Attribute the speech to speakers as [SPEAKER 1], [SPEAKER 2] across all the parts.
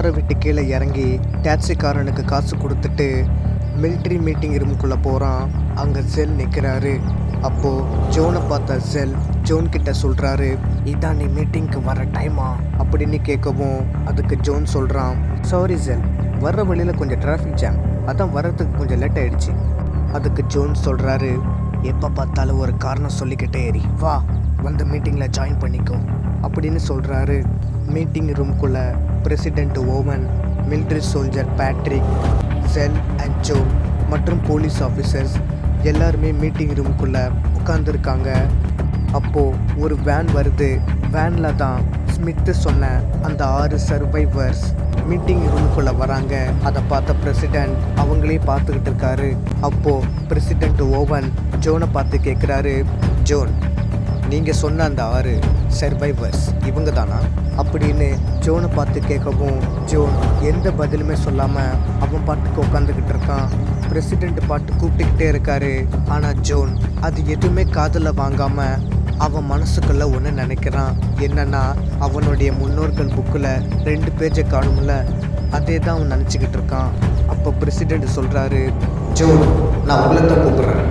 [SPEAKER 1] காரை விட்டு கீழே இறங்கி டாக்ஸிக்காரனுக்கு காசு கொடுத்துட்டு மிலிட்ரி மீட்டிங் ரூமுக்குள்ளே போகிறான் அங்கே செல் நிற்கிறாரு அப்போது ஜோனை பார்த்த செல் ஜோன் கிட்ட சொல்கிறாரு இதான் நீ மீட்டிங்க்கு வர டைமா அப்படின்னு கேட்கவும் அதுக்கு ஜோன் சொல்கிறான் சாரி செல் வர்ற வழியில் கொஞ்சம் டிராஃபிக் ஜாம் அதான் வர்றதுக்கு கொஞ்சம் லேட் ஆகிடுச்சு அதுக்கு ஜோன் சொல்கிறாரு எப்போ பார்த்தாலும் ஒரு காரணம் சொல்லிக்கிட்டே ஏறி வா வந்து மீட்டிங்கில் ஜாயின் பண்ணிக்கோ. அப்படின்னு சொல்கிறாரு மீட்டிங் ரூம்குள்ளே president Owen military soldier Patrick sell and Joe மற்றும் போலீஸ் ஆஃபீஸர்ஸ் எல்லாருமே மீட்டிங் ரூமுக்குள்ளே உட்காந்துருக்காங்க அப்போது ஒரு வேன் வருது. வேனில் தான் ஸ்மித்து சொன்ன அந்த ஆறு சர்வைவர்ஸ் மீட்டிங் ரூமுக்குள்ளே வராங்க. அதை பார்த்த பிரசிடெண்ட் அவங்களே பார்த்துக்கிட்டு இருக்காரு. அப்போது பிரசிடெண்ட் ஓவன் ஜோனை பார்த்து கேட்குறாரு ஜோன் நீங்கள் சொன்ன அந்த ஆறு சர்வைவர்ஸ் இவங்க தானா அப்படின்னு ஜோனை பார்த்து கேட்கவும் ஜோன் எந்த பதிலுமே சொல்லாமல் அவன் பாட்டுக்கு உட்காந்துக்கிட்டு இருக்கான். பிரசிடெண்ட் பாட்டு கூப்பிட்டுக்கிட்டே இருக்காரு. ஆனால் ஜோன் அது எதுவுமே காதில் வாங்காமல் அவன் மனசுக்குள்ள ஒன்று நினைக்கிறான். என்னன்னா அவனுடைய முன்னோர்கள் புக்கில் ரெண்டு பேஜை காணும்ல அதே தான் அவன் நினச்சிக்கிட்டு இருக்கான். அப்போ பிரசிடெண்ட் சொல்கிறாரு ஜோன் நான் உள்ளத்தை கூப்பிட்றேன்.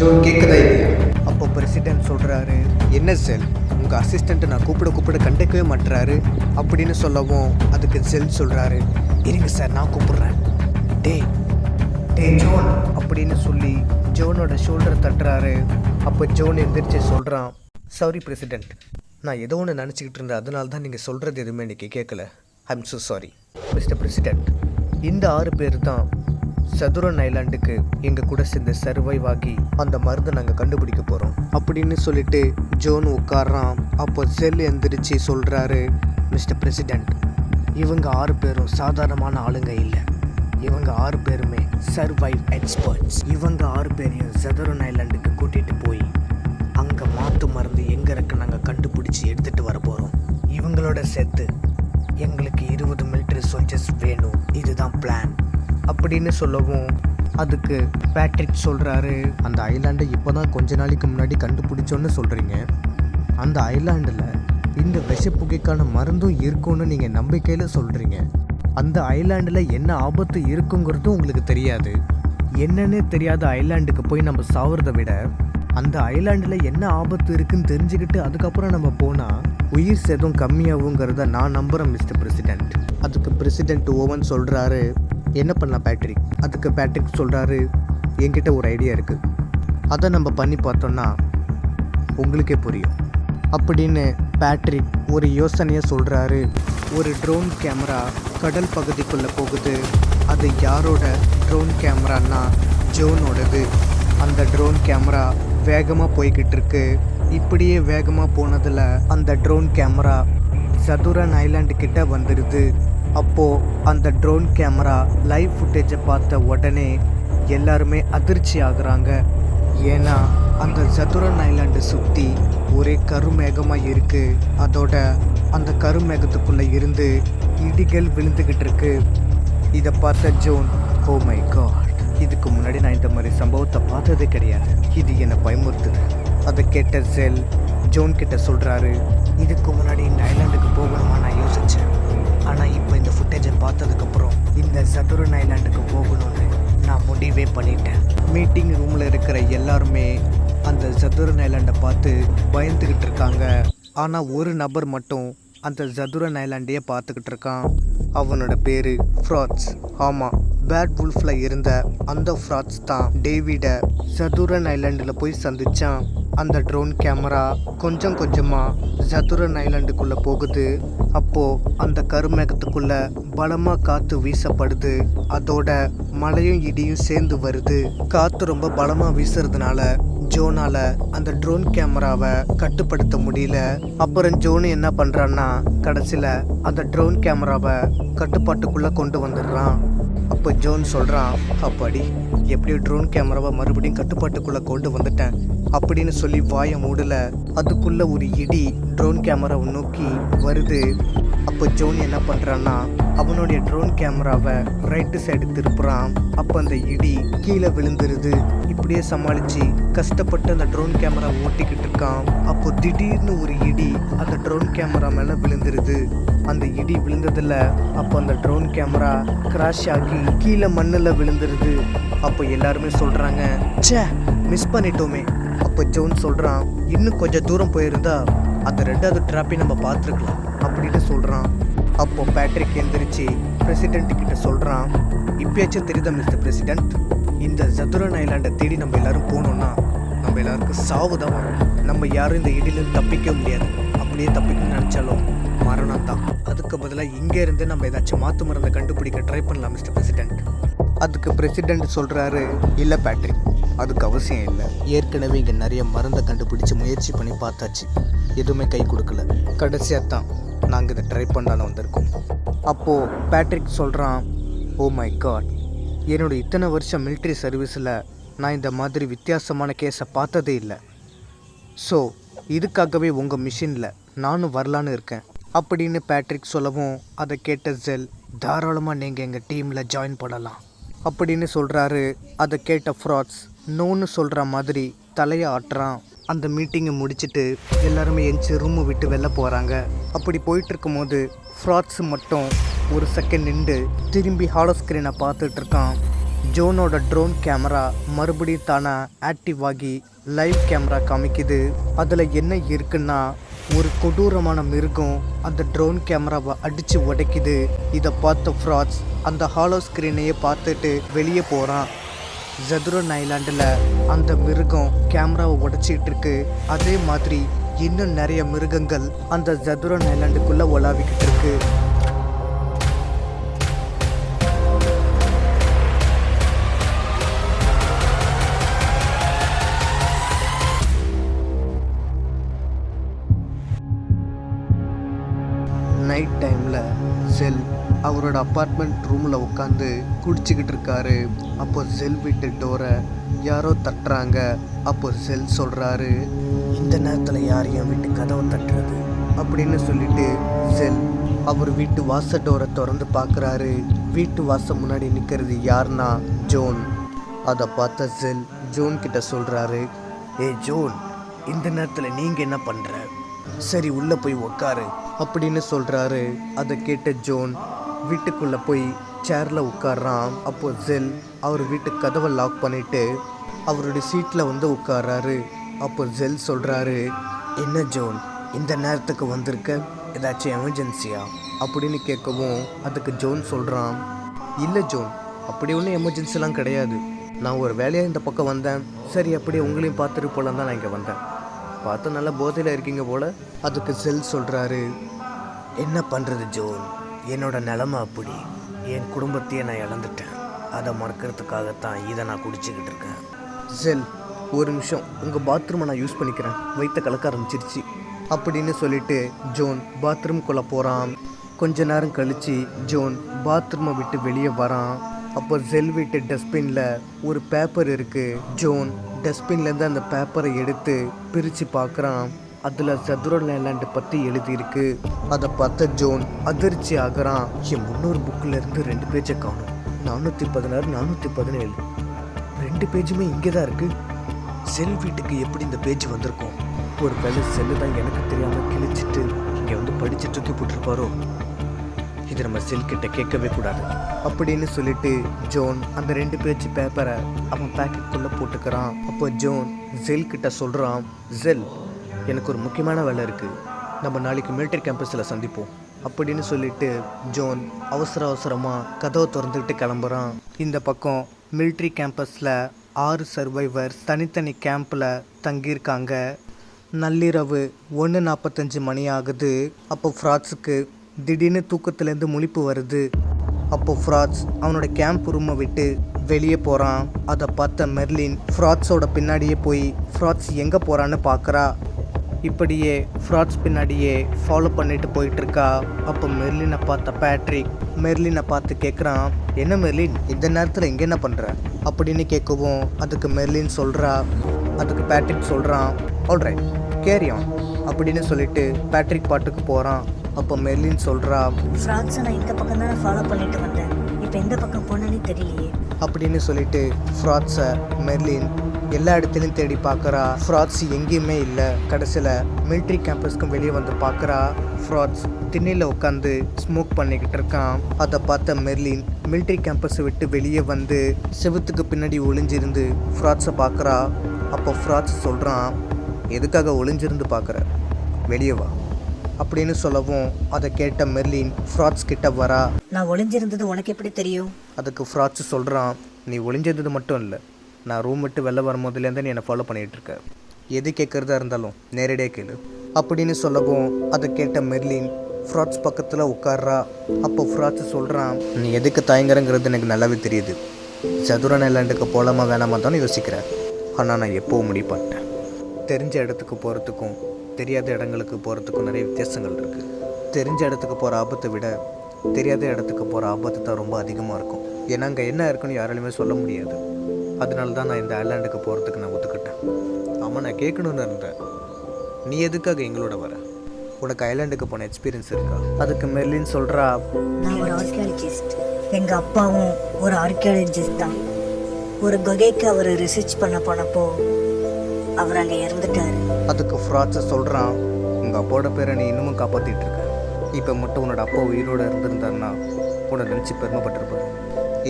[SPEAKER 1] ஜோன் கேட்குதா இல்லையா? அப்போ பிரசிடெண்ட் சொல்கிறாரு என்ன செல் உங்கள் அசிஸ்டண்ட்டை நான் கூப்பிட கூப்பிட கண்டுக்கவே மாட்டுறாரு அப்படின்னு சொல்லவும் அதுக்கு செல் சொல்கிறாரு இருங்க சார் நான் கூப்பிட்றேன். டேய் டே ஜோன் அப்படின்னு சொல்லி ஜோனோட ஷோல்டர் தட்டுறாரு. அப்போ ஜோன் எந்திரிச்சு சொல்கிறான் சாரி பிரசிடென்ட் நான் ஏதோ ஒன்று நினச்சிக்கிட்டு இருந்தேன். அதனால தான் நீங்கள் சொல்கிறது எதுவுமே இன்றைக்கி கேட்கல I'm so sorry mister president இந்த ஆறு பேர் தான் சதுரன் ஐலாண்டுக்கு எங்கள் கூட சேர்ந்து சர்வைவ் ஆகி அந்த மருந்தை நாங்கள் கண்டுபிடிக்க போகிறோம் அப்படின்னு சொல்லிட்டு ஜோன் உட்கார்றான். அப்போ செல் எந்திரிச்சு சொல்கிறாரு மிஸ்டர் பிரசிடென்ட் இவங்க ஆறு பேரும் சாதாரணமான ஆளுங்க இல்லை. இவங்க ஆறு பேருமே சர்வைவ் எக்ஸ்பர்ட்ஸ். இவங்க ஆறு பேரையும் சதுரன் ஐலாண்டுக்கு கூட்டிகிட்டு போய் அங்கே மாற்று மருந்து எங்கே இருக்கு நாங்கள் கண்டுபிடிச்சி எடுத்துகிட்டு வர போகிறோம் இவங்களோட சேர்த்து எங்களுக்கு இருபது மிலிட்ரி சோல்ஜர்ஸ் வேணும். இதுதான் பிளான் அப்படின்னு சொல்லவும் அதுக்கு பேட்ரிக் சொல்கிறாரு அந்த ஐலாண்டை இப்போ தான் கொஞ்ச நாளைக்கு முன்னாடி கண்டுபிடிச்சோன்னு சொல்கிறீங்க அந்த ஐலாண்டில் இந்த விஷப்புகைக்கான மருந்தும் இருக்கும்னு நீங்கள் நம்பிக்கையில் சொல்கிறீங்க அந்த ஐலாண்டில் என்ன ஆபத்து இருக்குங்கிறதும் உங்களுக்கு தெரியாது. என்னன்னே தெரியாத ஐலாண்டுக்கு போய் நம்ம சாவறதை விட அந்த ஐலாண்டில் என்ன ஆபத்து இருக்குன்னு தெரிஞ்சுக்கிட்டு அதுக்கப்புறம் நம்ம போனால் உயிர் சேதம் கம்மியாகுங்கிறத நான் நம்புகிறேன் மிஸ்டர் பிரசிடென்ட். அதுக்கு பிரசிடென்ட் ஓவன் சொல்கிறாரு என்ன பண்ணலாம் பேட்ரிக் அதுக்கு பேட்ரிக் சொல்கிறாரு என்கிட்ட ஒரு ஐடியா இருக்குது அதை நம்ம பண்ணி பார்த்தோன்னா உங்களுக்கே புரியும். அப்படின்னு பேட்ரிக் ஒரு யோசனையை சொல்கிறாரு ஒரு ட்ரோன் கேமரா கடல் பகுதிக்குள்ளே போகுது. அது யாரோட ட்ரோன் கேமரான்னா ஜோனோடது அந்த ட்ரோன் கேமரா வேகமாக போய்கிட்டு இருக்கு. இப்படியே வேகமாக போனதில் அந்த ட்ரோன் கேமரா சதுரன் ஐலாண்டு கிட்ட வந்துடுது அப்போது அந்த ட்ரோன் கேமரா லைவ் ஃபுட்டேஜை பார்த்த உடனே எல்லாருமே அதிர்ச்சி ஆகுறாங்க. ஏன்னா அந்த சதுரன் ஐலாண்டை சுற்றி ஒரே கருமேகமாக இருக்குது அதோட அந்த கருமேகத்துக்குள்ளே இருந்து இடிகள் விழுந்துக்கிட்டு இருக்கு. இதை பார்த்த ஜோன் ஓ மை காட் இதுக்கு முன்னாடி நான் இந்த மாதிரி சம்பவத்தை பார்த்ததே கிடையாது. இது என்னை பயமுறுத்துது. அதை கேட்ட செல் ஜோன் கிட்ட சொல்கிறாரு இதுக்கு முன்னாடி இந்த ஐலாண்டுக்கு சதுரன் ஐலாண்டை பார்த்து பயந்துக்கிட்டு இருக்காங்க. ஆனால் ஒரு நபர் மட்டும் அந்த சதுரன் ஐலாண்டையே பார்த்துக்கிட்டு இருக்கான். அவனோட பேர் ஃப்ராட்ஸ். ஆமாம் பேட் வுல்ஃபில் இருந்த அந்த ஃப்ராட்ஸ் தான் டேவிடை சதுரன் ஐலாண்டில் போய் சந்தித்தான் அந்த ட்ரோன் கேமரா கொஞ்சம் கொஞ்சமாக சதுரன் ஐலாண்டுக்குள்ளே போகுது. அப்போது அந்த கருமேகத்துக்குள்ளே பலமாக காற்று வீசப்படுது. அதோட மழையும் இடியும் சேர்ந்து வருது. காற்று ரொம்ப பலமாக வீசுறதுனால ஜோனால அந்த ட்ரோன் கேமராவை கட்டுப்படுத்த முடியல. அப்புறம் ஜோனு என்ன பண்ணுறான்னா கடைசியில் அந்த ட்ரோன் கேமராவை கட்டுப்பாட்டுக்குள்ளே கொண்டு வந்துடுறான். அப்போ ஜோன் சொல்கிறான் அப்பாடி எப்படியோ ட்ரோன் கேமராவை மறுபடியும் கட்டுப்பாட்டுக்குள்ளே கொண்டு வந்துட்டேன் அப்படின்னு சொல்லி வாயை மூடல. அதுக்குள்ள ஒரு இடி ட்ரோன் கேமராவை நோக்கி வருது. அப்போ ஜோன் என்ன பண்ணுறான்னா அவனுடைய ட்ரோன் கேமராவை ரைட்டு சைடு திருப்புறான். அப்போ அந்த இடி கீழே விழுந்துருது. அப்படியே சமாளித்து கஷ்டப்பட்டு அந்த ட்ரோன் கேமரா ஓட்டிக்கிட்டு இருக்கான். அப்போ திடீர்னு ஒரு இடி அந்த ட்ரோன் கேமரா மேலே விழுந்துருது. அந்த இடி விழுந்ததில் அப்போ அந்த ட்ரோன் கேமரா கிராஷ் ஆகி கீழே மண்ணில் விழுந்துருது. அப்போ எல்லாருமே சொல்கிறாங்க ச்சே மிஸ் பண்ணிட்டோமே. அப்போ ஜோன் சொல்கிறான் இன்னும் கொஞ்சம் தூரம் போயிருந்தா அந்த ரெண்டாவது ட்ராப்பை நம்ம பார்த்துருக்கலாம் அப்படின்னு சொல்கிறான் அப்போ பேட்ரிக் எந்திரிச்சு பிரசிடென்ட் கிட்ட சொல்கிறான் இப்பயாச்சும் தெரியுதா மிஸ்டர் பிரசிடென்ட் இந்த சதுரன் ஐலாண்டை தேடி நம்ம எல்லாரும் போனோம்னா நம்ம எல்லாருக்கும் சாவு தான் வரும். நம்ம யாரும் இந்த இடியிலிருந்து தப்பிக்க முடியாது. அப்படியே தப்பிக்கணும்னு நினச்சாலும் மரணம் தான். அதுக்கு பதிலாக இங்கே இருந்து நம்ம ஏதாச்சும் மாற்று மருந்தை கண்டுபிடிக்க ட்ரை பண்ணலாம் மிஸ்டர் பிரசிடென்ட் அதுக்கு பிரசிடென்ட் சொல்கிறாரு இல்லை பேட்ரிக் அதுக்கு அவசியம் இல்லை. ஏற்கனவே இங்கே நிறைய மருந்தை கண்டுபிடிச்சு முயற்சி பண்ணி பார்த்தாச்சு. எதுவுமே கை கொடுக்கல. கடைசியாக தான் நாங்கள் இதை ட்ரை பண்ணாலும் வந்திருக்கோம். அப்போது பேட்ரிக் சொல்கிறான் ஓ oh மை காட் என்னோட இத்தனை வருஷம் மிலிட்ரி சர்வீஸில் நான் இந்த மாதிரி வித்தியாசமான கேஸை பார்த்ததே இல்லை. ஸோ இதுக்காகவே உங்கள் மிஷினில் நானும் வரலான்னு இருக்கேன். அப்படின்னு பேட்ரிக் சொல்லவும் அதை கேட்ட ஜெல் தாராளமாக நீங்கள் எங்கள் டீமில் ஜாயின் பண்ணலாம். அப்படின்னு சொல்கிறாரு அதை கேட்ட ஃப்ராட்ஸ் நோன்னு சொல்கிற மாதிரி தலையை ஆட்டுறான். அந்த மீட்டிங்கை முடிச்சிட்டு எல்லாருமே எஞ்சி ரூமை விட்டு வெளில போகிறாங்க அப்படி போயிட்டு இருக்கும்போது ஃப்ராட்ஸ் மட்டும் ஒரு செகண்ட் நின்று திரும்பி ஹாலோ ஸ்க்ரீனை பார்த்துட்டு இருக்கான் ஜோனோட ட்ரோன் கேமரா மறுபடியும் தானே ஆக்டிவ் ஆகி லைவ் கேமரா காமிக்குது. அதில் என்ன இருக்குன்னா ஒரு கொடூரமான மிருகம் அந்த ட்ரோன் கேமராவை அடித்து உடைக்குது. இதை பார்த்த ஃப்ராட்ஸ் அந்த ஹாலோ ஸ்க்ரீனையே பார்த்துட்டு வெளியே போகிறான் ஜதுரன் ஐலாண்டில் அந்த மிருகம் கேமராவை உடச்சிக்கிட்டு இருக்கு. அதே மாதிரி இன்னும் நிறைய மிருகங்கள் அந்த ஜதுரன் ஐலாண்டுக்குள்ளே உலாவிக்கிட்டு இருக்கு. அவரோட அப்பார்ட்மெண்ட் ரூமில் உட்காந்து குடிச்சிக்கிட்டு இருக்காரு. அப்போ செல் வீட்டு டோரை யாரோ தட்டுறாங்க. அப்போ செல் சொல்கிறாரு இந்த நேரத்தில் யார் என் வீட்டு கதவை தட்டுறது? அப்படின்னு சொல்லிட்டு செல் அவர் வீட்டு வாச டோரை திறந்து பார்க்குறாரு வீட்டு வாசல் முன்னாடி நிற்கிறது யாருன்னா ஜோன் அதை பார்த்த செல் ஜோன் கிட்ட சொல்கிறாரு ஏ ஜோன் இந்த நேரத்தில் நீங்கள் என்ன பண்ணுற சரி உள்ளே போய் உட்காரு அப்படின்னு சொல்கிறாரு அதை கேட்ட ஜோன் வீட்டுக்குள்ளே போய் சேரில் உட்காடுறான் அப்போ ஜெல் அவர் வீட்டு கதவை லாக் பண்ணிவிட்டு அவருடைய சீட்டில் வந்து உட்கார்றாரு. அப்போ ஜெல் சொல்கிறாரு என்ன ஜோன் இந்த நேரத்துக்கு வந்திருக்க? ஏதாச்சும் எமர்ஜென்சியா அப்படின்னு கேட்கவும் அதுக்கு ஜோன் சொல்கிறான் இல்லை ஜோன் அப்படி ஒன்றும் எமர்ஜென்சிலாம் கிடையாது. நான் ஒரு வேலையாக இந்த பக்கம் வந்தேன். சரி அப்படியே உங்களையும் பார்த்துட்டு போலாம் தான் நான் இங்கே வந்தேன். பார்த்து நல்லா போதையில் இருக்கீங்க போல். அதுக்கு செல் சொல்கிறாரு என்ன பண்ணுறது ஜோன் என்னோட நிலமை அப்படி. என் குடும்பத்தையே நான் இழந்துட்டேன். அதை மறக்கிறதுக்காகத்தான் இதை நான் குடிச்சிக்கிட்டு இருக்கேன். செல் ஒரு நிமிஷம். உங்கள் பாத்ரூமை நான் யூஸ் பண்ணிக்கிறேன். வயிற்ற கலக்க ஆரம்பிச்சிருச்சு. அப்படின்னு சொல்லிட்டு ஜோன் பாத்ரூம்குள்ளே போகிறான் கொஞ்ச நேரம் கழித்து ஜோன் பாத்ரூமை விட்டு வெளியே வரான். அப்போ ஜெல் வீட்டு டஸ்ட்பினில் ஒரு பேப்பர் இருக்குது ஜோன் டஸ்ட்பின்லேருந்து அந்த பேப்பரை எடுத்து பிரித்து பார்க்குறான். அதில் சதுரன் ஐலாண்டு பற்றி எழுதியிருக்கு. அதை பார்த்த ஜோன் அதிர்ச்சி ஆகுறான். என் முன்னூறு புக்கில் இருந்து ரெண்டு பேஜை காணும். நானூற்றி பதினாறு நானூற்றி பதினேழு. ரெண்டு பேஜுமே இங்கே தான் இருக்குது செல் வீட்டுக்கு எப்படி இந்த பேஜ் வந்திருக்கும்? ஒரு வேளை செல்லு தான் எனக்கு தெரியாமல் கிழிச்சிட்டு இங்கே வந்து படித்து தூக்கி போட்டிருப்பாரோ? இது நம்ம செல் கிட்ட கேட்கவே கூடாது. அப்படின்னு சொல்லிட்டு ஜோன் அந்த ரெண்டு பேஜ் பேப்பரை அவன் பேக்கெட்டுக்குள்ளே போட்டுக்கிறான். அப்போ ஜோன் ஜெல் கிட்ட சொல்கிறான் ஜெல் எனக்கு ஒரு முக்கியமான வேலை இருக்குது நம்ம நாளைக்கு மிலிட்டரி கேம்பஸில் சந்திப்போம். அப்படின்னு சொல்லிட்டு ஜோன் அவசர அவசரமாக கதவை திறந்துக்கிட்டு கிளம்புறான். இந்த பக்கம் மிலிட்ரி கேம்பஸில் ஆறு சர்வைவர் தனித்தனி கேம்பில் தங்கியிருக்காங்க. நள்ளிரவு ஒன்று நாற்பத்தஞ்சு மணி ஆகுது. அப்போ ஃப்ராட்ஸுக்கு திடீர்னு தூக்கத்துலேருந்து முழிப்பு வருது. அப்போ ஃப்ராட்ஸ் அவனோட கேம்ப் ரூமை விட்டு வெளியே போகிறான் அதை பார்த்த மெர்லின் ஃப்ராட்ஸோட பின்னாடியே போய் ஃப்ராட்ஸ் எங்கே போகிறான்னு பார்க்குறா இப்படியே ஃப்ராட்ஸ் பின்னாடியே ஃபாலோ பண்ணிட்டு போயிட்டு இருக்கா அப்போ மெர்லினை பார்த்த பேட்ரிக் மெர்லினை பார்த்து கேட்குறான் என்ன மெர்லின் இந்த நேரத்தில் இங்கே என்ன பண்ணுற அப்படின்னு கேட்கவும் அதுக்கு மெர்லின் சொல்கிறா அதுக்கு பேட்ரிக் சொல்கிறான் ஆல்ரைட் கேரியான் அப்படின்னு சொல்லிட்டு பேட்ரிக் பாட்டுக்கு போகிறான் அப்போ மெர்லின் சொல்கிறா
[SPEAKER 2] ஃப்ராக்ஸை நான் இந்த பக்கம் தான் ஃபாலோ பண்ணிட்டு வந்தேன். இப்போ எந்த பக்கம் போனேன்னு தெரியலையே.
[SPEAKER 1] அப்படின்னு சொல்லிட்டு ஃப்ராட்ஸை மெர்லின் எல்லா இடத்துலையும் தேடி பார்க்குறா. ஃப்ராட்ஸ் எங்கேயுமே இல்லை. கடைசியில் மிலிட்ரி கேம்பஸ்க்கும் வெளியே வந்து பார்க்குறா. ஃப்ராட்ஸ் திண்ணையில் உட்காந்து ஸ்மோக் பண்ணிக்கிட்டு இருக்கான். அதை பார்த்த மெர்லின் மிலிட்ரி கேம்பஸை விட்டு வெளியே வந்து செவுத்துக்கு பின்னாடி ஒளிஞ்சிருந்து ஃப்ராட்ஸை பார்க்குறா. அப்போ ஃப்ராட்ஸ் சொல்கிறான் எதுக்காக ஒளிஞ்சிருந்து பார்க்குற? வெளியே வா. அப்படின்னு சொல்லவும் அதை கேட்ட மெர்லின் ஃப்ராட்ஸ் கிட்ட வரா.
[SPEAKER 2] நான் ஒளிஞ்சிருந்தது உனக்கு எப்படி தெரியும்?
[SPEAKER 1] அதுக்கு ஃப்ராட்ஸ் சொல்கிறான் நீ ஒளிஞ்சது மட்டும் இல்லை. நான் ரூம் விட்டு வெளில வரும்போதுலேருந்து நீ என்னை ஃபாலோ பண்ணிகிட்டு இருக்க எது கேட்குறதா இருந்தாலும் நேரடியாக கேளு. அப்படின்னு சொல்லவும் அதை கேட்ட மெர்லின் ஃப்ராட்ஸ் பக்கத்தில் உட்கார்றா. அப்போ ஃப்ராட்ஸ் சொல்கிறான் நீ எதுக்கு தயங்குறங்கிறது எனக்கு நல்லாவே தெரியுது. சதுரன் நைலாண்டுக்கு போகலாமா வேணாமா தானே யோசிக்கிறேன் ஆனால் நான் எப்போவும் முடிவு பண்ணிட்டேன். தெரிஞ்ச இடத்துக்கு போகிறதுக்கும் தெரியாத இடங்களுக்கு போகிறதுக்கும் நிறைய வித்தியாசங்கள் இருக்குது தெரிஞ்ச இடத்துக்கு போகிற ஆபத்தை விட தெரியாத இடத்துக்கு போகிற ஆபத்து தான் ரொம்ப அதிகமாக இருக்கும். ஏன்னா அங்கே என்ன இருக்குன்னு யாராலையுமே சொல்ல முடியாது. அதனால தான் நான் இந்த ஐலாண்டுக்கு போகிறதுக்கு நான் ஒத்துக்கிட்டேன். ஆமாம் நான் கேட்கணுன்னு இருந்தேன். நீ எதுக்காக எங்களோட வர? உனக்கு ஐலாண்டுக்கு போன எக்ஸ்பீரியன்ஸ் இருக்கா? அதுக்கு மெர்லின் சொல்கிறா
[SPEAKER 2] நான் ஒரு ஆர்கியாலஜிஸ்ட் எங்க அப்பாவும் ஒரு ஆர்கியாலஜிஸ்ட் தான். ஒரு குகைக்கு அவர் ரிசர்ச் பண்ண போனப்போ அவர் அங்கே இறந்துட்டாரு.
[SPEAKER 1] அதுக்கு ஃப்ராட்ஸை சொல்கிறான் உங்கள் அப்பாவோட பேரை நீ இன்னமும் காப்பாற்றிட்டு இருக்க. இப்போ மட்டும் உன்னோட அப்பா உயிரோடு இருந்திருந்தாருன்னா உன்னை நினச்சி பெருமைப்பட்டிருப்பார்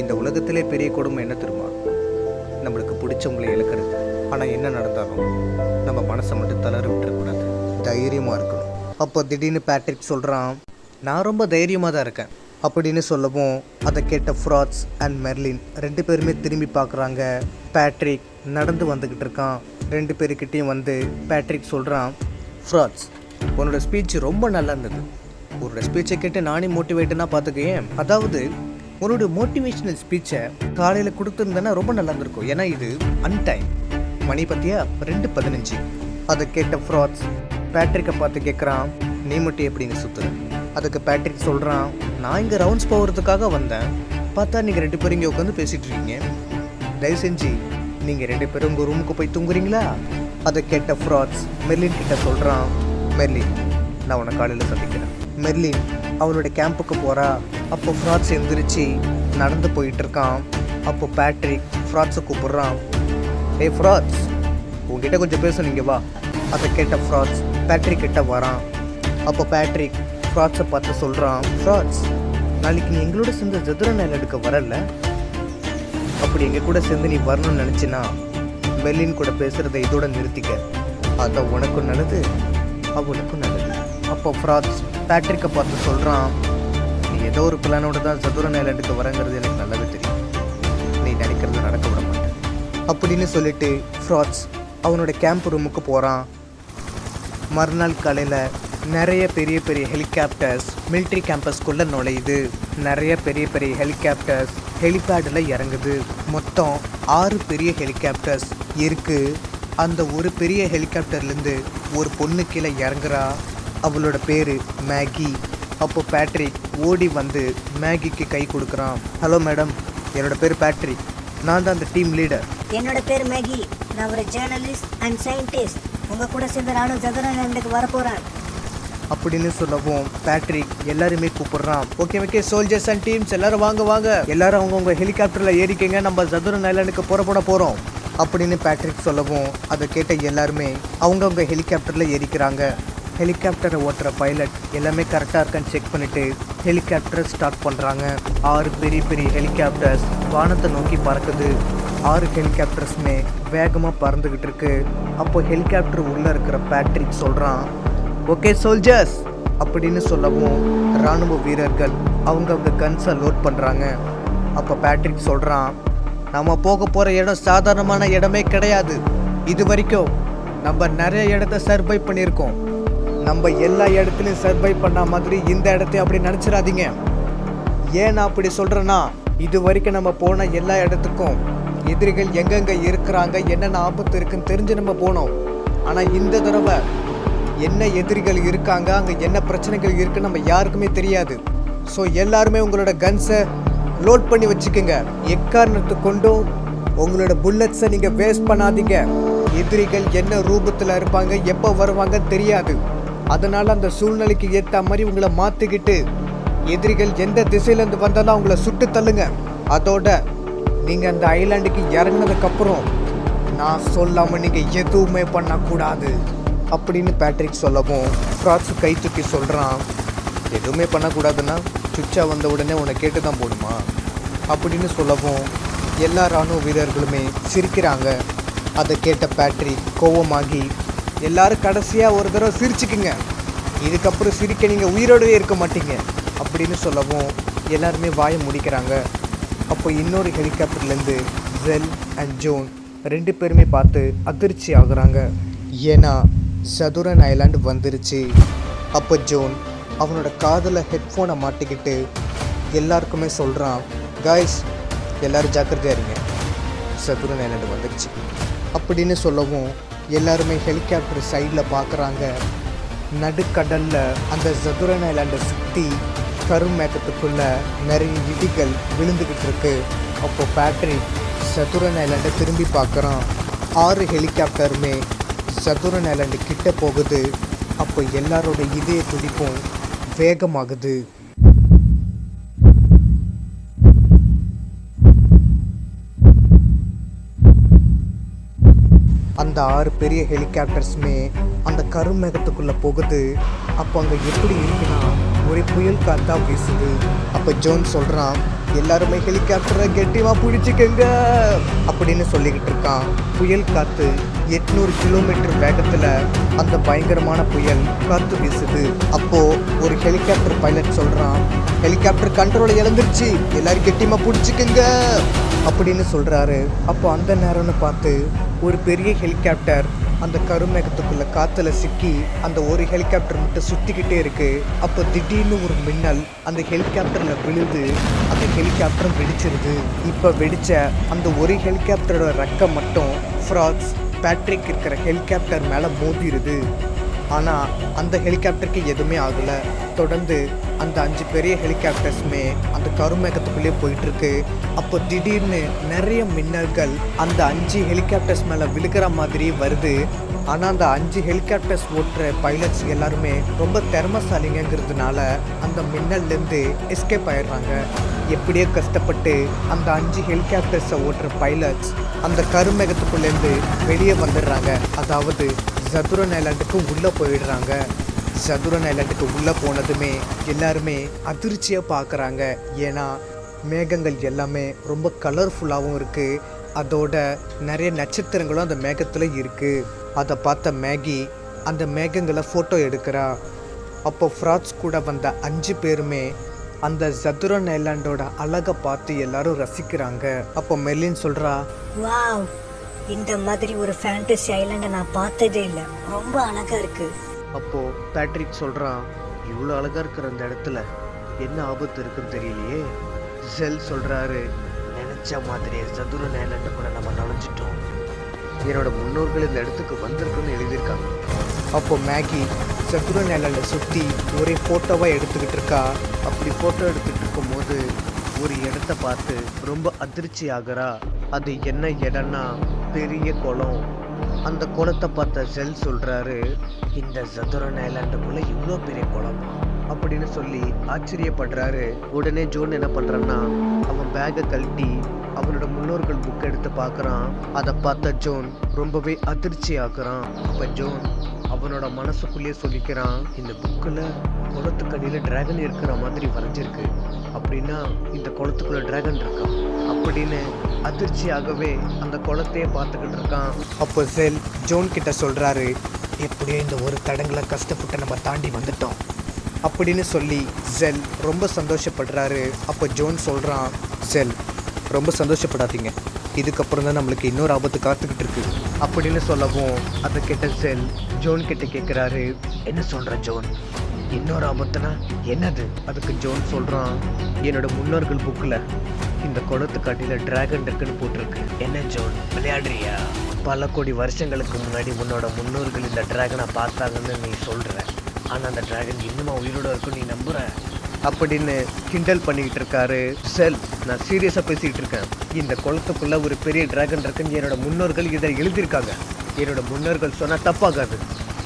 [SPEAKER 1] இந்த உலகத்திலே பெரிய கொடுமை என்ன தெரியுமா? நம்மளுக்கு பிடிச்சவங்களை இழக்கிறது. ஆனால் என்ன நடந்தாலும் நம்ம மனசை மட்டும் தளர விட்டுறக்கூடாது. தைரியமாக இருக்கணும். அப்போ திடீர்னு பேட்ரிக் சொல்கிறான் நான் ரொம்ப தைரியமாக தான் இருக்கேன். அப்படின்னு சொல்லவும் அதை கேட்ட ஃப்ராட்ஸ் அண்ட் மெர்லின் ரெண்டு பேருமே திரும்பி பார்க்குறாங்க. பேட்ரிக் நடந்து வந்துக்கிட்டு இருக்கான். ரெண்டு பேருக்கிட்டேயும் வந்து பேட்ரிக் சொல்கிறான் ஃப்ராட்ஸ் உன்னோட ஸ்பீச் ரொம்ப நல்லா இருந்தது. உன்னோட ஸ்பீச்சை கேட்டு நானே மோட்டிவேட்டனாக பார்த்துக்கேன் அதாவது உன்னோட மோட்டிவேஷனல் ஸ்பீச்சை காலையில் கொடுத்துருந்தேன்னா ரொம்ப நல்லா இருந்திருக்கும். ஏன்னா இது அன்டைம் மணி பற்றியா ரெண்டு பதினஞ்சு. அதை கேட்ட ஃப்ராட்ஸ் பேட்ரிக்கை பார்த்து கேட்குறான் நீ மட்டும் எப்படிங்க சுற்றுற அதுக்கு பேட்ரிக் சொல்கிறான் நான் இங்கே ரவுண்ட்ஸ் போகிறதுக்காக வந்தேன். பார்த்தா நீங்கள் ரெண்டு பேரும் இங்கே உட்காந்து பேசிகிட்டு இருக்கீங்க. தயவு செஞ்சு நீங்கள் ரெண்டு பேரும் உங்கள் ரூமுக்கு போய் தூங்குறீங்களா? அதை கேட்ட ஃப்ராட்ஸ் மெர்லின் கிட்ட சொல்கிறான் மெர்லின் நான் உன்னை காலையில் சந்திக்கிறேன். மெர்லின் அவளோட கேம்புக்கு போகிறா அப்போ ஃப்ராட்ஸ் எந்திரிச்சு நடந்து போயிட்டு இருக்கான் அப்போ பேட்ரிக் ஃப்ராட்ஸை கூப்பிட்றான். ஏய் ஃப்ராட்ஸ் உங்ககிட்ட கொஞ்சம் பேசணுங்க வா. அதை கேட்ட ஃப்ராட்ஸ் பேட்ரிக் கிட்ட வரான். அப்போ பேட்ரிக் ஃப்ராட்ஸை பார்த்து சொல்கிறான் ஃப்ராட்ஸ் நாளைக்கு நீ எங்களோட சேர்ந்து ஜதுர எடுக்க வரல? அப்படி எங்கள் கூட சேர்ந்து நீ வரணும்னு நினச்சினா பெர்லின் கூட பேசுகிறத இதோட நிறுத்திக்க. அதான் உனக்கும் நல்லது அவனுக்கும் நல்லது. அப்போ ஃப்ராட்ஸ் பேட்ரிக்கை பார்த்து சொல்கிறான் நீ ஏதோ ஒரு பிளானோட தான் சதுர ஐலாண்டுக்கு வரங்கிறது எனக்கு நல்லாவே தெரியும். நீ நினைக்கிறது நடக்க விட மாட்டேன். அப்படின்னு சொல்லிட்டு ஃப்ராட்ஸ் அவனோட கேம்ப் ரூமுக்கு போகிறான் மறுநாள் காலையில் நிறைய பெரிய பெரிய ஹெலிகாப்டர்ஸ் military கேம்பஸ்குள்ளே நுழையுது. நிறைய பெரிய பெரிய ஹெலிகாப்டர்ஸ் ஹெலிபேடில் இறங்குது. மொத்தம் ஆறு பெரிய ஹெலிகாப்டர்ஸ் இருக்குது அந்த ஒரு பெரிய ஹெலிகாப்டர்லேருந்து ஒரு பொண்ணு கீழே இறங்குறா. அவளோட பேர் மேகி. அப்போ பேட்ரிக் ஓடி வந்து மேகிக்கு கை கொடுக்குறான். ஹலோ மேடம் என்னோட பேர் பேட்ரிக் நான் தான் அந்த டீம் லீடர்
[SPEAKER 2] என்னோட பேர் மேகி. நான் ஒரு ஜேர்னலிஸ்ட் அண்ட் சயின்டிஸ்ட் உங்க கூட சேர்ந்து நானும் ஜதுரலாண்டுக்கு வர போறேன்
[SPEAKER 1] அப்படின்னு சொல்லவும் பேட்ரிக் எல்லாருமே கூப்பிடுறான். Okay okay soldiers and teams எல்லாரும் வாங்க வாங்க. எல்லாரும் அவங்கவுங்க ஹெலிகாப்டரில் ஏறிக்கங்க. நம்ம சதுரன் ஐலாண்டுக்கு புறப்பட போகிறோம் அப்படின்னு பேட்ரிக் சொல்லவும் அதை கேட்ட எல்லாருமே அவங்கவுங்க ஹெலிகாப்டரில் ஏறிக்கிறாங்க. ஹெலிகாப்டரை ஓட்டுற பைலட் எல்லாமே கரெக்டாக இருக்கான்னு செக் பண்ணிவிட்டு ஹெலிகாப்டரை ஸ்டார்ட் பண்ணுறாங்க ஆறு பெரிய பெரிய ஹெலிகாப்டர்ஸ் வானத்தை நோக்கி பறக்குது. ஆறு ஹெலிகாப்டர்ஸுமே வேகமாக பறந்துக்கிட்டு இருக்கு. அப்போ ஹெலிகாப்டர் உள்ளே இருக்கிற பேட்ரிக் சொல்கிறான் ஓகே சோல்ஜர்ஸ் அப்படின்னு சொல்லவும் ராணுவ வீரர்கள் அவங்க அவங்க கன்ஸை லோட் பண்ணுறாங்க அப்போ பேட்ரிக் சொல்கிறான் நம்ம போக போகிற இடம் சாதாரணமான இடமே கிடையாது. இது வரைக்கும் நம்ம நிறைய இடத்த சர்வை பண்ணியிருக்கோம். நம்ம எல்லா இடத்துலையும் சர்வை பண்ண மாதிரி இந்த இடத்தையும் அப்படி நினச்சிடாதீங்க. ஏன் நான் அப்படி சொல்கிறேன்னா இது வரைக்கும் நம்ம போன எல்லா இடத்துக்கும் எதிரிகள் எங்கெங்கே இருக்கிறாங்க என்னென்ன ஆபத்து இருக்குன்னு தெரிஞ்சு நம்ம போனோம். ஆனால் இந்த தடவை என்ன எதிரிகள் இருக்காங்க அங்கே என்ன பிரச்சனைகள் இருக்குன்னு நம்ம யாருக்குமே தெரியாது. ஸோ எல்லாருமே உங்களோட கன்ஸை லோட் பண்ணி வச்சுக்கோங்க. எக்காரணத்தை கொண்டும் உங்களோட புல்லட்ஸை நீங்கள் வேஸ்ட் பண்ணாதீங்க. எதிரிகள் என்ன ரூபத்தில் இருப்பாங்க எப்போ வருவாங்க தெரியாது. அதனால் அந்த சூழ்நிலைக்கு ஏற்ற மாதிரி உங்களை மாற்றிக்கிட்டு எதிரிகள் எந்த திசையிலேருந்து வந்தாலும் அவங்கள சுட்டு தள்ளுங்க. அதோட நீங்கள் அந்த ஐலாண்டுக்கு இறங்குனதுக்கப்புறம் நான் சொல்லாமல் நீங்கள் எதுவுமே பண்ணக்கூடாது அப்படின்னு பேட்ரிக் சொல்லவும் ஃப்ராட்ஸ் கை தூக்கி சொல்கிறான் எதுவுமே பண்ணக்கூடாதுன்னா சுவிட்சா வந்த உடனே உன்னை கேட்டு தான் போடுமா அப்படின்னு சொல்லவும் எல்லா இராணுவ வீரர்களுமே சிரிக்கிறாங்க. அதை கேட்ட பேட்ரிக் கோவமாகி எல்லாரும் கடைசியாக ஒரு தடவை சிரிச்சுக்குங்க. இதுக்கப்புறம் சிரிக்க நீங்கள் உயிரோடவே இருக்க மாட்டீங்க. அப்படின்னு சொல்லவும் எல்லாருமே வாயை முடிக்கிறாங்க. அப்போ இன்னொரு ஹெலிகாப்டர்லேருந்து ஜெல் அண்ட் ஜோன் ரெண்டு பேருமே பார்த்து அதிர்ச்சி ஆகுறாங்க. ஏன்னா சதுரன் ஐலாண்டு வந்துருச்சு. அப்போ ஜோன் அவனோட காதில் ஹெட்ஃபோனை மாட்டிக்கிட்டு எல்லாருக்குமே சொல்கிறான் காய்ஸ் எல்லோரும் ஜாக்கிரதையா இருங்க. சதுரன் ஐலாண்டு வந்துருச்சு. அப்படின்னு சொல்லவும் எல்லாருமே ஹெலிகாப்டர் சைடில் பார்க்குறாங்க நடுக்கடலில் அந்த சதுரன் ஐலாண்டை சுற்றி கருமேகத்துக்குள்ளே நிறைய இடிகள் விழுந்துக்கிட்டு இருக்கு. அப்போ பேட்ரிக் சதுரன் ஐலாண்டை திரும்பி பார்க்குறான் ஆறு ஹெலிகாப்டருமே சதுரன் ஐலாண்டு கிட்ட போகுது. அப்போ எல்லாரோட இதய துடிப்பும் வேகமாகுது. அந்த ஆறு பெரிய ஹெலிகாப்டர்ஸுமே அந்த கருமேகத்துக்குள்ளே போகுது. அப்போ அங்கே எப்படி இருக்குன்னா ஒரே புயல் காத்தா வீசுது. அப்போ ஜோன் சொல்கிறான் எல்லாருமே ஹெலிகாப்டரை கெட்டிவா பிடிச்சிக்கங்க அப்படின்னு சொல்லிக்கிட்டு இருக்கான். புயல் காற்று எட்நூறு கிலோமீட்டர் வேகத்தில் அந்த பயங்கரமான புயல் காற்று வீசுது. அப்போது ஒரு ஹெலிகாப்டர் பைலட் சொல்கிறான் ஹெலிகாப்டர் கண்ட்ரோலை இழந்துருச்சு எல்லாரும் கெட்டியமாக பிடிச்சிக்கங்க. அப்படின்னு சொல்கிறாரு அப்போ அந்த நேரம்னு பார்த்து ஒரு பெரிய ஹெலிகாப்டர் அந்த கருமேகத்துக்குள்ளே காற்றுல சிக்கி அந்த ஒரு ஹெலிகாப்டர் மட்டும் சுற்றிக்கிட்டே இருக்குது அப்போ திடீர்னு ஒரு மின்னல் அந்த ஹெலிகாப்டரில் விழுந்து அந்த ஹெலிகாப்டர் வெடிச்சிருது. இப்போ வெடித்த அந்த ஒரு ஹெலிகாப்டரோட ரெக்கை மட்டும் ஃப்ராக்ஸ் பேட்ரிக் இருக்கிற ஹெலிகாப்டர் மேலே மோதிருது. ஆனால் அந்த ஹெலிகாப்டருக்கு எதுவுமே ஆகலை. தொடர்ந்து அந்த அஞ்சு பெரிய ஹெலிகாப்டர்ஸுமே அந்த கருமேகத்துக்குள்ளேயே போயிட்டுருக்கு. அப்போ திடீர்னு நிறைய மின்னல்கள் அந்த அஞ்சு ஹெலிகாப்டர்ஸ் மேலே விழுகிற மாதிரி வருது. ஆனால் அந்த அஞ்சு ஹெலிகாப்டர்ஸ் ஓட்டுற பைலட்ஸ் எல்லாருமே ரொம்ப திறமசாலிங்கிறதுனால அந்த மின்னல்லேருந்து எஸ்கேப் ஆயிடுறாங்க. எப்படியோ கஷ்டப்பட்டு அந்த அஞ்சு ஹெலிகாப்டர்ஸை ஓட்டுற பைலட்ஸ் அந்த கருமேகத்துக்குள்ளேருந்து வெளியே வந்துடுறாங்க. அதாவது சதுரன் ஐலாண்டுக்கு உள்ளே போயிடுறாங்க. சதுரன் ஐலாண்டுக்கு உள்ளே போனதுமே எல்லாருமே அதிர்ச்சியாக பார்க்குறாங்க ஏன்னா மேகங்கள் எல்லாமே ரொம்ப கலர்ஃபுல்லாகவும் இருக்குது அதோட நிறைய நட்சத்திரங்களும் அந்த மேகத்தில் இருக்குது அதை பார்த்த மேகி அந்த மேகங்களை ஃபோட்டோ எடுக்கிறா. அப்போ ஃப்ராட்ஸ் கூட வந்த அஞ்சு பேருமே அந்த சதுரன் ஐலாண்டோட அழகை பார்த்து எல்லாரும் ரசிக்கிறாங்க. அப்போ மெல்லின் சொல்கிறா
[SPEAKER 2] இந்த மாதிரி ஒரு ஃபேண்டசி ஐலாண்டை நான் பார்த்ததே இல்லை. ரொம்ப அழகா இருக்கு.
[SPEAKER 1] அப்போ பேட்ரிக் சொல்றான் இவ்வளோ அழகா இருக்கிற அந்த இடத்துல என்ன ஆபத்து இருக்குன்னு தெரியலையே. செல் சொல்றாரு நினைச்ச மாதிரியே சதுர ஐலாண்டு கூட நம்ம நுழைஞ்சிட்டோம். என்னோட முன்னோர்கள் இந்த இடத்துக்கு வந்திருக்குன்னு எழுதியிருக்காங்க. அப்போ மேகி சதுரன் ஐலாண்டை சுற்றி ஒரே ஃபோட்டோவாக எடுத்துக்கிட்டு இருக்கா. அப்படி ஃபோட்டோ எடுத்துகிட்டு இருக்கும்போது ஒரு இடத்த பார்த்து ரொம்ப அதிர்ச்சி ஆகுறா அது என்ன இடம்னா பெரிய குளம். அந்த குளத்தை பார்த்த செல் சொல்கிறாரு இந்த சதுரன் ஐலாண்டுக்குள்ளே இவ்வளோ பெரிய குளமா அப்படின்னு சொல்லி ஆச்சரியப்படுறாரு. உடனே ஜோன் என்ன பண்ணுறான்னா அவன் பேக்கை கழட்டி அவனோட முன்னோர்கள் புக் எடுத்து பார்க்குறான். அதை பார்த்த ஜோன் ரொம்பவே அதிர்ச்சி ஆக்குறான். அப்ப ஜோன் அவனோட மனசுக்குள்ளேயே சொல்லிக்கிறான் இந்த புக்கில் குளத்துக்கடியில் டிராகன் இருக்கிற மாதிரி வரைஞ்சிருக்கு. அப்படின்னா இந்த குளத்துக்குள்ளே டிராகன் இருக்கான் அப்படின்னு அதிர்ச்சியாகவே அந்த குளத்தையே பார்த்துக்கிட்டு இருக்கான். அப்போ செல் ஜோன் கிட்ட சொல்கிறாரு எப்படியோ இந்த ஒரு தடங்களை கஷ்டப்பட்டு நம்ம தாண்டி வந்துட்டோம். அப்படின்னு சொல்லி செல் ரொம்ப சந்தோஷப்படுறாரு. அப்போ ஜோன் சொல்கிறான் செல் ரொம்ப சந்தோஷப்படாதீங்க. இதுக்கப்புறம் தான் நம்மளுக்கு இன்னொரு ஆபத்து காத்துக்கிட்டு இருக்கு. அப்படின்னு சொல்லவும் அதை கிட்ட செல் ஜோன் கிட்ட கேட்குறாரு என்ன சொல்கிற ஜோன்? இன்னொரு ஆபத்துனா என்னது? அதுக்கு ஜோன் சொல்கிறான் என்னோட முன்னோர்கள் புக்கில் இந்த குளத்துக்கு அடியில் டிராகன் இருக்குன்னு போட்டிருக்கு. என்ன ஜோன்? விளையாடுறியா? பல கோடி வருஷங்களுக்கு முன்னாடி உன்னோட முன்னோர்கள் இந்த டிராகனை பார்த்தாங்கன்னு நீ சொல்ற. ஆனா அந்த டிராகன் இன்னுமா உயிரோட இருக்கும் நீ நம்புற? அப்படின்னு கிண்டல் பண்ணிக்கிட்டு இருக்காரு செல். நான் சீரியஸாக பேசிக்கிட்டு இருக்கேன். இந்த குளத்துக்குள்ள ஒரு பெரிய டிராகன் இருக்குன்னு என்னோட முன்னோர்கள் இதை எழுதியிருக்காங்க. என்னோட முன்னோர்கள் சொன்னால் தப்பாகாது.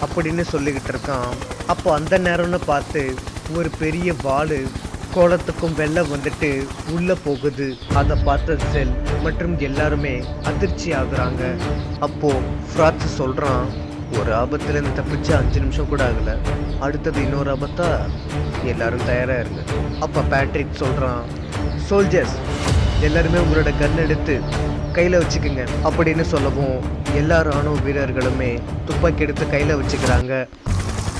[SPEAKER 1] அப்படின்னு சொல்லிக்கிட்டு இருக்கான். அப்போ அந்த நேரம்னு பார்த்து ஒரு பெரிய வாள் கோலத்துக்கும் வெள்ளம் வந்துட்டு உள்ள போகுது. அதை பார்த்த செல் மற்றும் எல்லாருமே அதிர்ச்சி ஆகுறாங்க. அப்போ ஃப்ராட்ஸ் சொல்றான் ஒரு ஆபத்துலேருந்து தப்பிச்சு அஞ்சு நிமிஷம் கூட ஆகல. அடுத்தது இன்னொரு ஆபத்தா? எல்லாரும் தயாராக இருங்க. அப்போ பேட்ரிக் சொல்றான் சோல்ஜர்ஸ் எல்லாருமே உங்களோட கன் எடுத்து கையில் வச்சுக்கோங்க. அப்படின்னு சொல்லவும் எல்லா ராணுவ வீரர்களுமே துப்பாக்கி எடுத்து கையில் வச்சுக்கிறாங்க.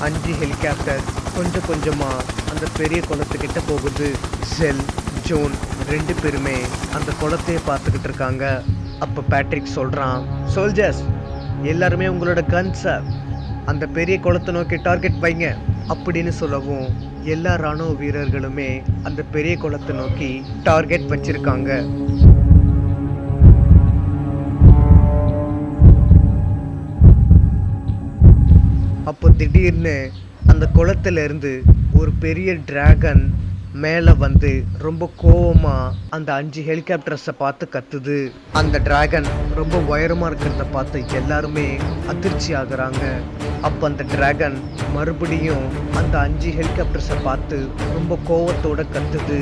[SPEAKER 1] அஞ்சு ஹெலிகாப்டர் கொஞ்சம் கொஞ்சமாக அந்த பெரிய குளத்துக்கிட்ட போகுது. செல் ஜோன் ரெண்டு பேருமே அந்த குளத்தையே பார்த்துக்கிட்டு இருக்காங்க. அப்போ பேட்ரிக் சொல்கிறான் சோல்ஜர்ஸ் எல்லாருமே உங்களோட கன்ஸை அந்த பெரிய குளத்தை நோக்கி டார்கெட் வைங்க. அப்படின்னு சொல்லவும் எல்லா ராணுவ வீரர்களுமே அந்த பெரிய குளத்தை நோக்கி டார்கெட் வச்சிருக்காங்க. அப்போ திடீர்னு அந்த குளத்துலேருந்து ஒரு பெரிய டிராகன் மேலே வந்து ரொம்ப கோவமாக அந்த அஞ்சு ஹெலிகாப்டர்ஸை பார்த்து கத்துது. அந்த டிராகன் ரொம்ப உயரமாக இருக்கிறத பார்த்து எல்லாருமே அதிர்ச்சி ஆகுறாங்க. அப்போ அந்த டிராகன் மறுபடியும் அந்த அஞ்சு ஹெலிகாப்டர்ஸை பார்த்து ரொம்ப கோவத்தோட கத்துது.